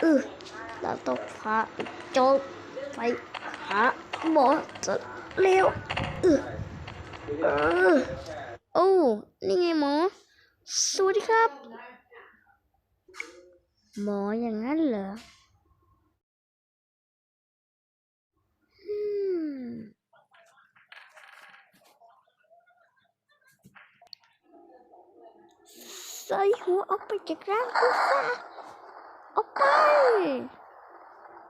เออเราต้องพาไอ้โจรไปหาหมอจะเร็วเออเออโอ้นี่ไงหมอสวัสดีครับ หมออย่างนั้นเหรอใส่หัวออกไปจากร่างกูซะ ออกไป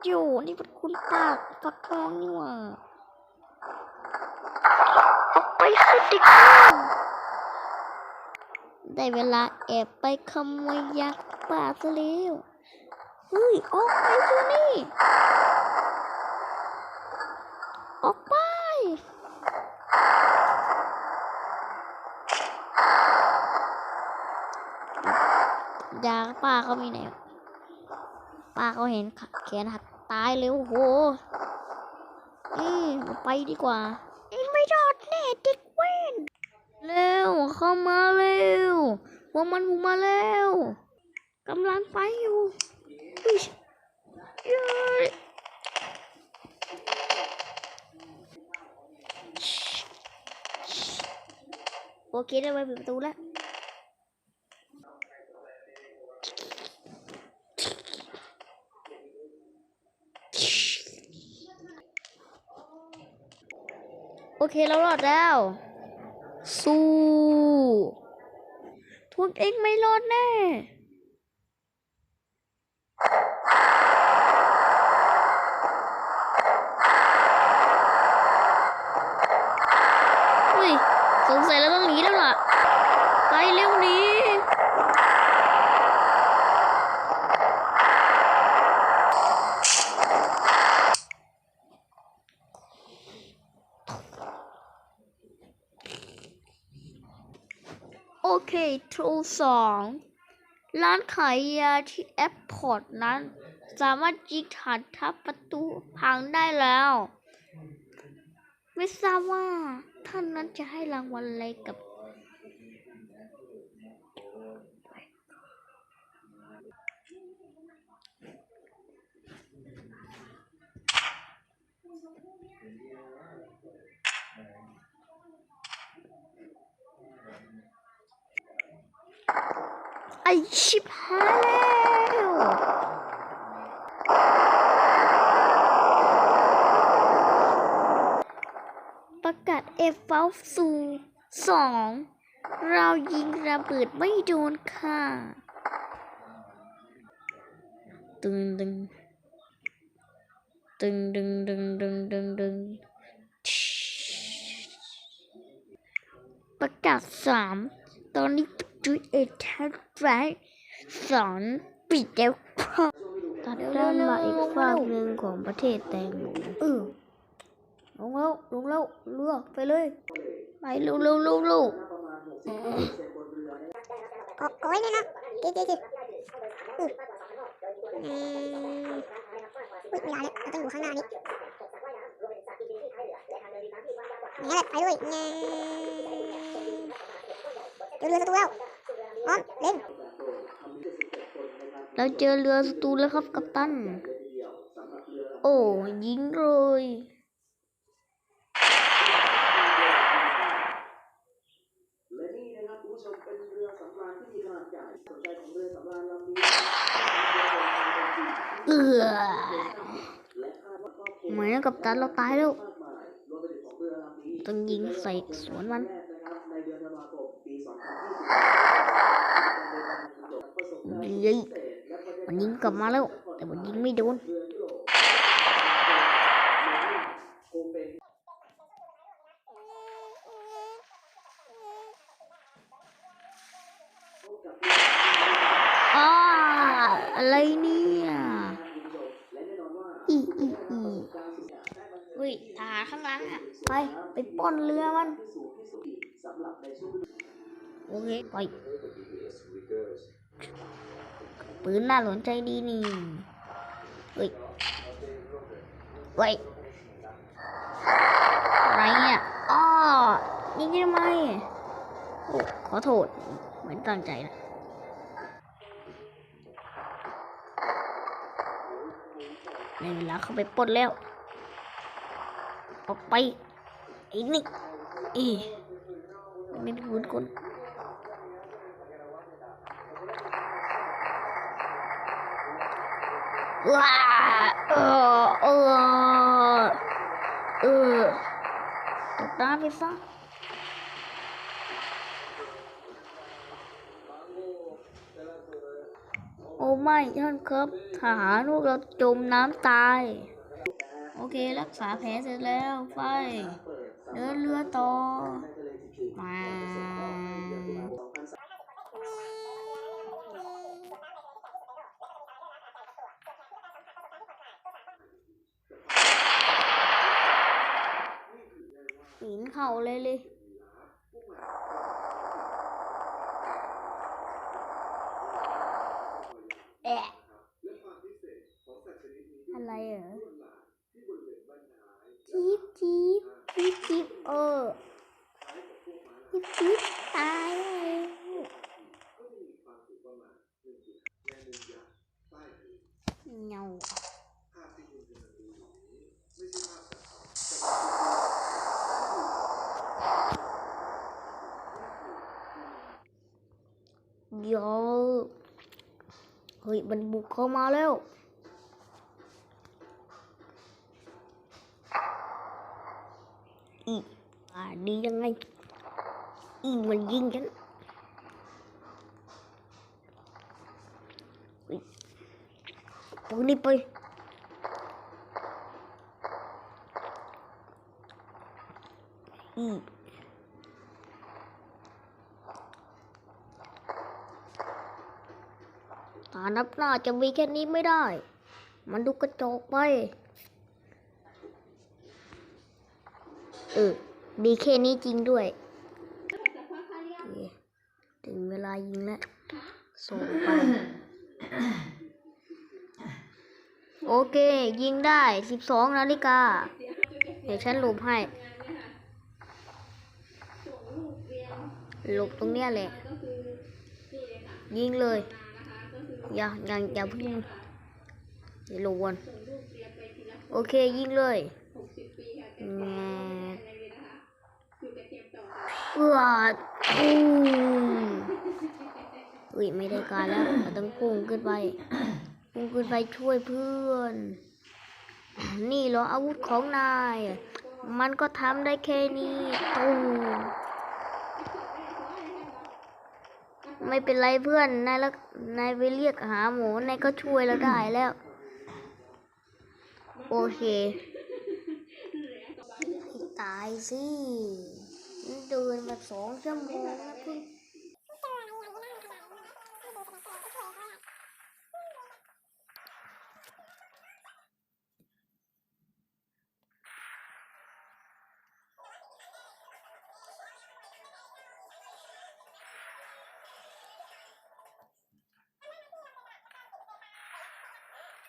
อยู่นี่เป็นคุณปากปักทองนี่หว่าออกไปสิเด็กน้อยได้เวลาแอบไปขโมยยักษ์ป่าซะแล้วเฮ้ยออกไปเดี๋ยวนี้ออกไปยาป้าเขามีไหน ป้าเขาเห็นแขนหักตายเลยโอ้โห อืมไปดีกว่าเอ็งไม่รอดแน่เด็กเว้นเร็วเข้ามาเร็วพวกมันบุกมาแล้วกำลังไปอยู่ยยโอเคได้ไปปิดประตูแล้ว เคเรารอดแล้ว สู้พวกเอ็งไม่รอดแน่ อุ้ย สงสัยเราต้องหนีแล้วล่ะ ไปเร็วหนี้ โอ เคทรูสองร้านขายยาที่แอปพอร์ตนั้น สามารถจิกฐานทับประตูพังได้แล้ว ไม่ทราบว่าท่านนั้นจะให้รางวัลอะไรกับ ชิบหายแล้วประกาศเอฟเฟลสูสองเรายิงระเบิดไม่โดนค่ะ ตึงดึงตึงดึงดึงดึงดึงดึงประกาศสามตอนนี้ จุดเอทันไรสอนปิดแล้วครับตัดด้านมาอีกฝั่งหนึ่งของประเทศแตงโมเออลงแล้วลงแล้วเรือไปเลย ไปเร็วเร็วเร็วเร็วขอขอไว้ด้วยนะเจ๊เจ๊เจ๊อืมอืมอุ๊ยไม่ได้แล้วเรต้องอยู่ข้างหน้านี้นี่แหละไปด้วยเนี่ยเจอเรือศัตรูแล้ว พร้อมเล่นเราเจอเรือศัตรูแล้วครับกัปตัน โอ้ยิงเลยและนี่นะครับคุณผู้ชมเป็นเรือสำราญที่มีขนาดใหญ่สนใจของเรือสำราญลำนี้เอือและคาดว่าครอบครัวเหมือนกับตันเราตายแล้วมากมายรวมไปถึงของเรือลำนี้ต้องยิงใส่สวนมัน เย้ยมันยิงกลับมาแล้ว แต่มันยิงไม่โดนอยุโรปคงเป็นอ้าอะไรเนี่ยอีอีอีเฮ้ยทหารข้างหลังอะ ไป ไปป้นเรือมัน โอเค ไป ปืนน่าสนใจดีนี่เฮ้ยเฮ้ยอะไรเนี่ยอ้อยิงทำไมโอ้ขอโทษไม่ตั้งใจนะในเวลาเขาไปปล้นแล้วออกไปไอ้นี่อีไม่พูดคน ว้าเออเออเออตกน้ำไปซะโอ้ไม่ท่านครับทหารพวกเราจมน้ำตาย โอเครักษาแผลเสร็จแล้วไฟเดินเรือต่อมา หินเข่าเลยเลยแอะอะไรเหรอจิ๊บจิ๊บจิ๊บจิ๊บเออจิ๊บจิ๊บตายเงาโยเฮ้ย มันบุกเข้ามาแล้วอีอ่าดียังไง อีมันยิงฉันอุ๊ยตรงนี้ไปอี รับหน้าจะมีแค่นี้ไม่ได้ มันดูกระจอกไป เออดีแค่นี้จริงด้วย ถึงเวลายิงแล้วส่งไป โอเค ยิงได้สิบสองนาฬิกา เดี๋ยวฉันหลบให้หลบตรงเนี้ยแหละยิงเลย อย่าอย่าอย่าเพิ่งอย่าลวนโอเคยิงเลยแงเอือดอืมอุ้ยไม่ได้การแล้วต้องพุ่งขึ้นไปพุ่งขึ้นไปช่วยเพื่อน นี่เหรออาวุธของนาย มันก็ทำได้แค่นี้ตูม ไม่เป็นไรเพื่อน นายละนายไปเรียกหาหมูนายก็ช่วยเราได้แล้ว โอเค ตายสิเดินมาสองชั่วโมงแล้วเพิ่ง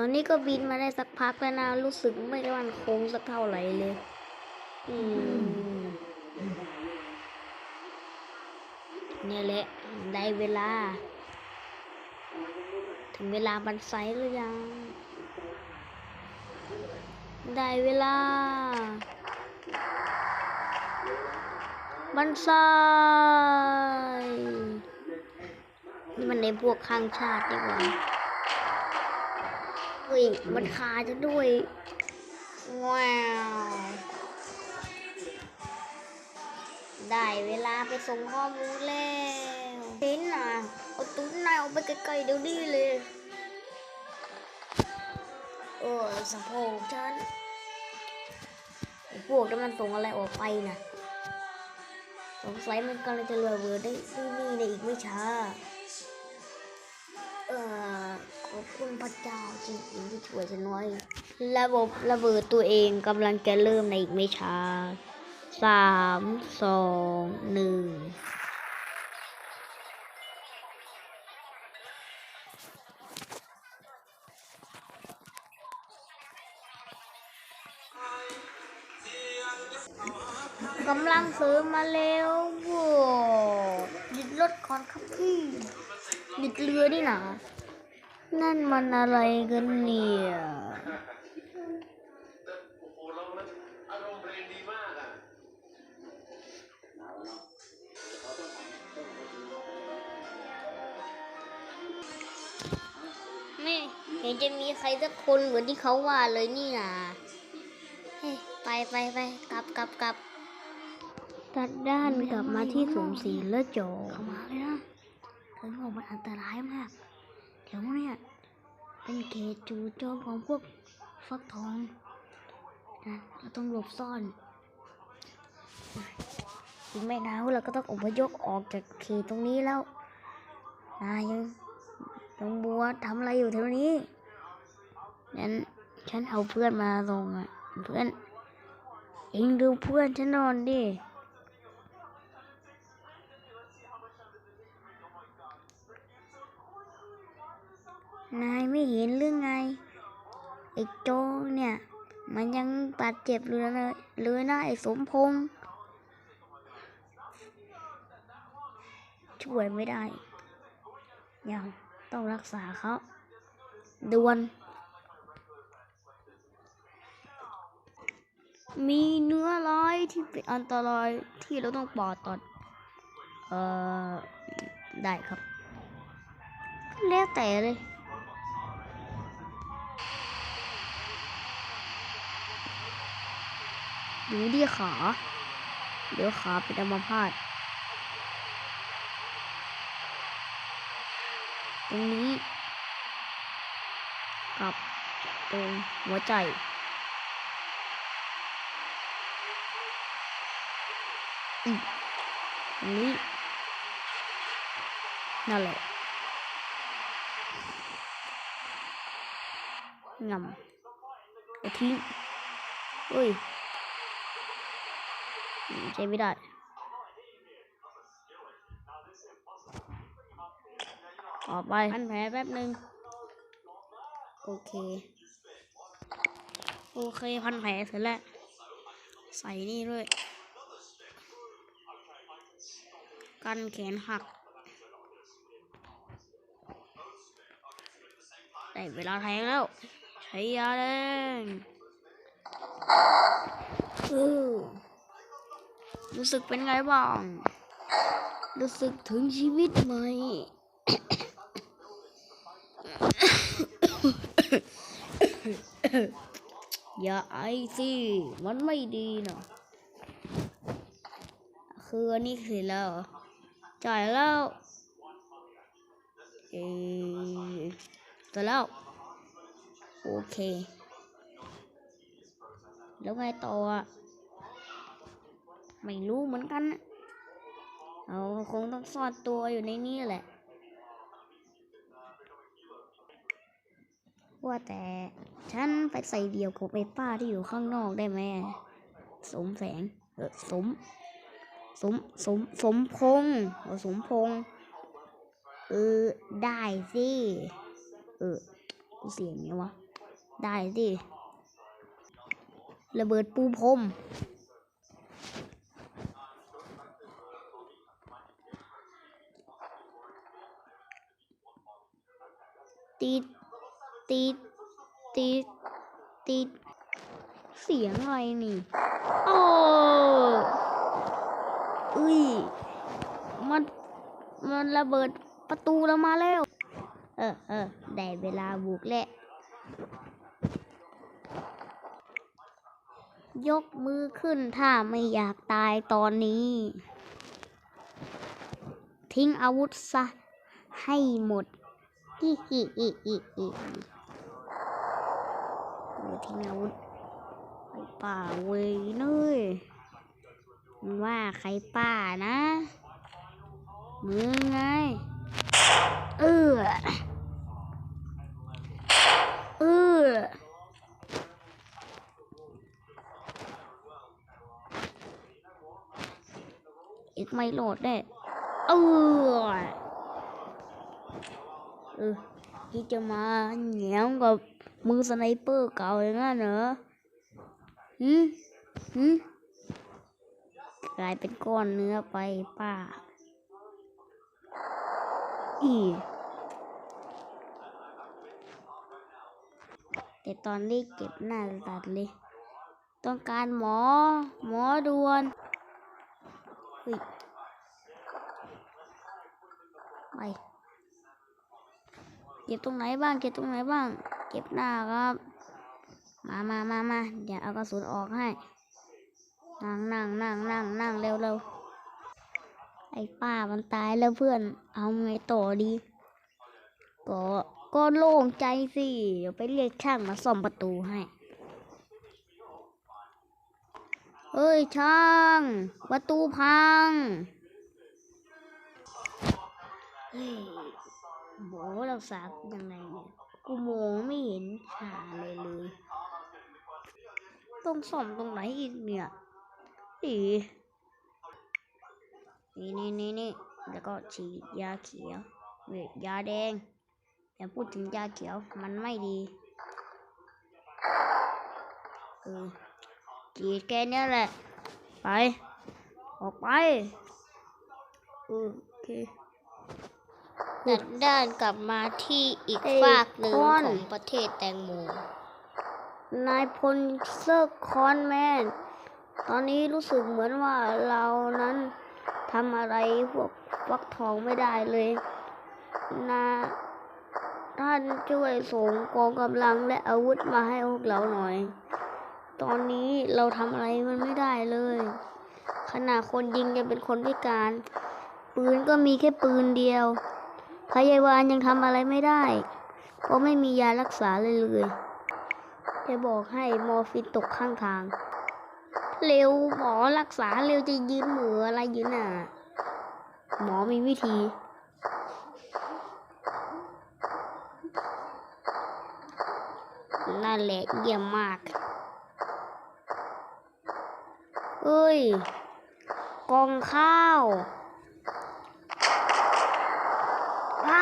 อนนี้ก็บินมาได้สักพักแล้วนะรู้สึกไม่ได้มันโค้งสักเท่าไหร่เลย อืมเนี่ยแหละได้เวลา ถึงเวลาบันไซหรือยัง ได้เวลา บันไซนี่มันในพวกข้างชาติดีกว่า เฮ้ย มันคาจะด้วย ว้าว ได้เวลาไปส่งข้อมูลแล้วเห็นน่ะเอาตุ้นนายออกไปไกลๆเดี๋ยวนี้เลยเออสะโพกฉันพวกนั้นมันส่งอะไรออกไปนะสงสัยมันกำลังจะระเบิดได้ที่นี่ในอีกไม่ช้า ขอบคุณพระเจ้าจริงๆที่ช่วยฉันไว้ระบบระเบิดตัวเองกำลังจะเริ่มในอีกไม่ช้าสามสองหนึ่งกำลังซื้อมาแล้วโว้หยุดรถก่อนครับพี่หยุดเรือนี่นะ นั่นมันอะไรกันเนี่ยโอ้โหเรามันอารมณ์เบรนดีมากอะไม่เห็นจะมีใครสักคนเหมือนที่เขาว่าเลยนี่นะเฮ้ยไปไปไปกลับกลับกลับตัดด้านกลับมาที่สมศรีแล้วโจเข้ามาเลยนะถึงบอกมันอันตรายมาก เดี๋ยวเนี่ยเป็นเขตจู่โจมของพวกฟักทองนะเราต้องหลบซ่อนอีกไม่นานเราก็ต้องอพยพออกจากเขตตรงนี้แล้วนายยังน้องบัวทำอะไรอยู่แถวนี้นั้นฉันเอาเพื่อนมาลงอะเพื่อนเองดูเพื่อนฉันนอนดิ นายไม่เห็นเรื่องไงไอ้โจเนี่ย มันยังบาดเจ็บเลยนะเลยนะไอ้สมพงษ์ช่วยไม่ได้ ยังต้องรักษาเขาด่วน มีเนื้อร้ายที่เป็นอันตรายที่เราต้องปอดตอดเอ่อ ได้ครับ แล้วแต่เลย ดูที่ขาเดี๋ยวขาเป็นอัมพาตตรงนี้ กับตรงหัวใจอืมตรงนี้ นั่นแหละงำเอาทิ้งเฮ้ย ใช้ไม่ได้ต่อไปพันแผลแป๊บหนึ่งโอเค โอเคพันแผลเสร็จแล้ว ใส่นี่ด้วย กันแขนหักได้เวลาแทงแล้ว ใช้ยาแดงเออ รู้สึกเป็นไงบ้าง รู้สึกถึงชีวิตใหม อย่าไอสิ มันไม่ดีนะคืออันนี้เสร็จแล้วเรอจ่ายแล้วเออเสร็จแล้ว โอเค แล้วไงต่ออะ ไม่รู้เหมือนกันเราคงต้องซ่อนตัวอยู่ในนี้แหละ ว่าแต่ฉันไปใส่เดี่ยวกับไอ้ป้าที่อยู่ข้างนอกได้ไหมสมแสงเออสม สม สม สมพงษ์เออสมพงษ์เออ ได้สิ เออกูเสียงไงวะ ได้สิ ระเบิดปูพรม ติดติดติดติดเสียงอะไรนี่ โอ้อุ้ย มัน มันระเบิดประตูเรามาแล้ว เออเออได้เวลาบุกแล้ว ยกมือขึ้นถ้าไม่อยากตายตอนนี้ ทิ้งอาวุธซะ ให้หมด ฮิฮิฮิฮิฮิโอ้ทิ้งอาวุธไปป่าเว้ยนุ้ยมันว่าใครป่านะมึงไง เออ เอออกไม่โหลดเนี่ยเออ เออที่จะมาเหนียวกับมือสไนเปอร์เก่าอย่างนั้นเหรอหืมหืมกลายเป็นก้อนเนื้อไปป้า อีแต่ตอนนี้เก็บหน้าตัดเลย ต้องการหมอ หมอด่วนไป เก็บตรงไหนบ้าง เก็บตรงไหนบ้าง เก็บหน้าครับ มามามามาเดี๋ยวเอากระสุนออกให้ นั่งนั่งนั่งนั่งนั่งเร็วเร็วไอ้ป้ามันตายแล้วเพื่อน เอาไงต่อดี ก็ก็โล่งใจสิ เดี๋ยวไปเรียกช่างมาซ่อมประตูให้ เฮ้ยช่าง ประตูพังเฮ้ย โบเราสาบยังไงเนี่ย กูมองไม่เห็นหาเลยเลยต้องซ่อมตรงไหนอีกเนี่ยอีนี่นี่นี่นี่แล้วก็ฉีดยาเขียวเวยยาแดงอย่าพูดถึงยาเขียวมันไม่ดีเออกีดแกเนี่ยแหละ ไป ออกไป เออโอเค ดัดด้านกลับมาที่อีกฝากหนึ่งของประเทศแตงโม นายพลเซอร์คอนแมน ตอนนี้รู้สึกเหมือนว่าเรานั้นทำอะไรพวกวักทองไม่ได้เลยนะท่านช่วยส่งกองกำลังและอาวุธมาให้พวกเราหน่อย ตอนนี้เราทำอะไรมันไม่ได้เลย ขนาดคนยิงยังเป็นคนพิการ ปืนก็มีแค่ปืนเดียว พยาบาลยังทำอะไรไม่ได้ เพราะไม่มียารักษาเลยเลยจะบอกให้มอร์ฟินตกข้างทาง เร็วหมอรักษาเร็วจะยืนเหมืออะไรยืนอะ หมอมีวิธีนั่นแหละเยี่ยมมาก เอ้ย กองข้าว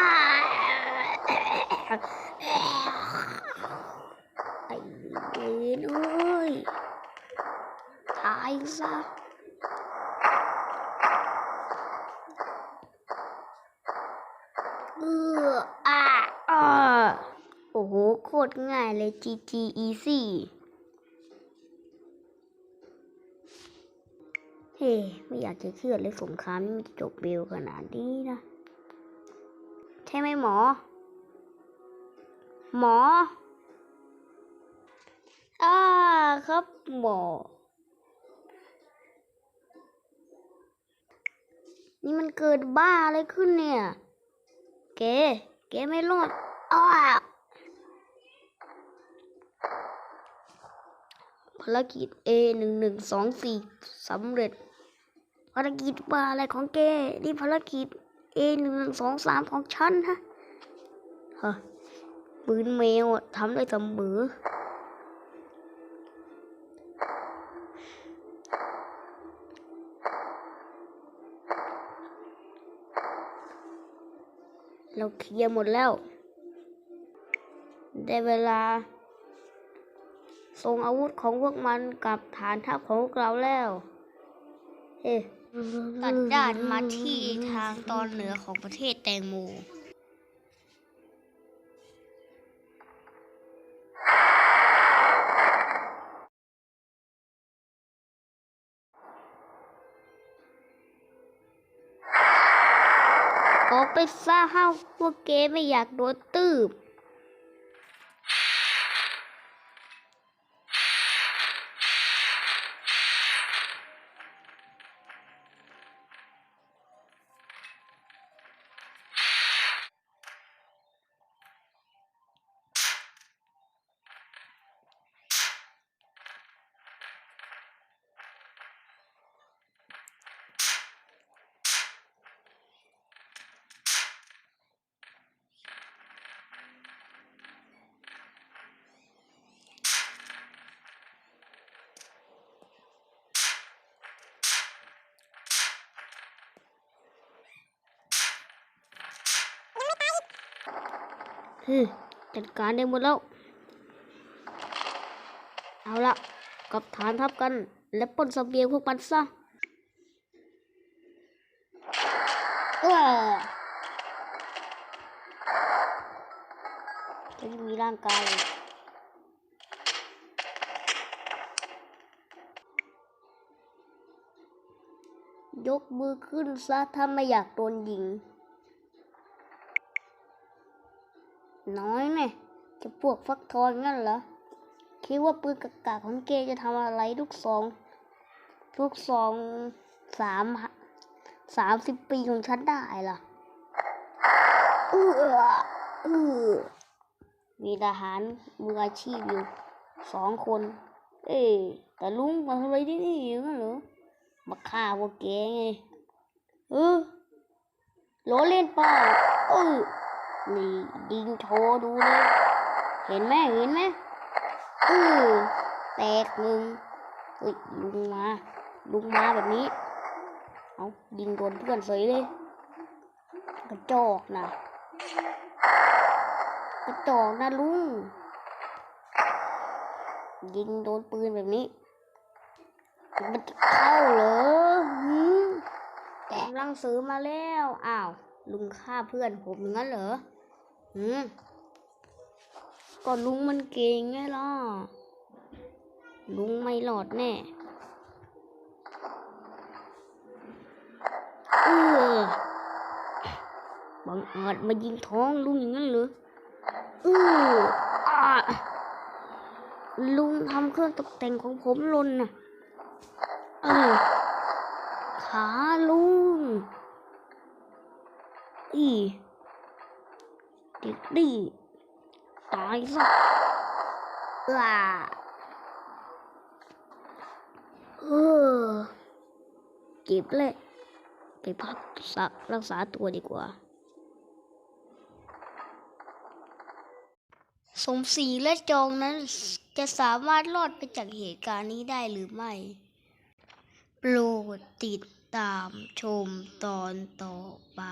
าไอ้เวนเอ้ย ตายซะ เอออะอะโอ้โห โคตรง่ายเลย GG easy เฮ้ไม่อยากจะเชื่อเลยสงครามนี่มันจะจบเร็วขนาดนี้นะ ใช่ไหมหมอ หมออ่าครับหมอ นี่มันเกิดบ้าอะไรขึ้นเนี่ย เกเกไม่รอดอ้า ภารกิจ A หนึ่งหนึ่งสองสี่สำเร็จ ภารกิจบ้าอะไรของแก นี่ภารกิจ A หนึ่งหนึ่งสองสามของฉันฮะฮะปืนแมวทำได้เสมอเราเคลียร์หมดแล้ว ได้เวลา ส่งอาวุธของพวกมันกับฐานทัพของเราแล้ว เฮ้ตัดด้านมาที่ทางตอนเหนือของประเทศแตงโมออกไปซะห้าวพวกเกไม่อยากโดนตืบ ฮึจัดการได้หมดแล้ว เอาละกับฐานทัพกัน และปล้นเสบียงพวกมันซะเออจะมีร่างกายยกมือขึ้นซะถ้าไม่อยากโดนยิง น้อยแน่จะพวกฟักทองงั้นเหรอ คิดว่าปืนกากาของเกจะทำอะไรลูกสอง ลูกสองสามสามสิบปีของฉันได้ล่ะเออเออมีทหารมืออาชีพอยู่สองคน เอ้แต่ลุงมาทำอะไรที่นี่อย่างนั้นเหรอมาฆ่าพวกแกไง เออล้อเล่นเปล่าเออ นี่ยิงโชดูเลยเห็นไหมเห็นไหมเออแตกหนึ่งเฮ้ยลุงมาลุงมาแบบนี้ เอายิงโดนเพื่อนเสยเลย กระจอกนะกระจอกนะลุง ยิงโดนปืนแบบนี้ มันจะเข้าเหรอหืมกำลังซื้อมาแล้ว อ้าว ลุงฆ่าเพื่อนผมอย่างนั้นเหรอ หืมก็ลุงมันเก่งไงล่ะ ลุงไม่หลอดแน่ เออบังอาจมายิงท้องลุงอย่างนั้นเหรอเอออะลุงทำเครื่องตกแต่งของผมลนน่ะ เออ ขาลุง อี เด็กดีตายซะว้าเออเจ็บเลยไปพักสักรักษาตัวดีกว่า สมศรีและจองนั้นจะสามารถรอดไปจากเหตุการณ์นี้ได้หรือไม่ โปรดติดตามชมตอนต่อไป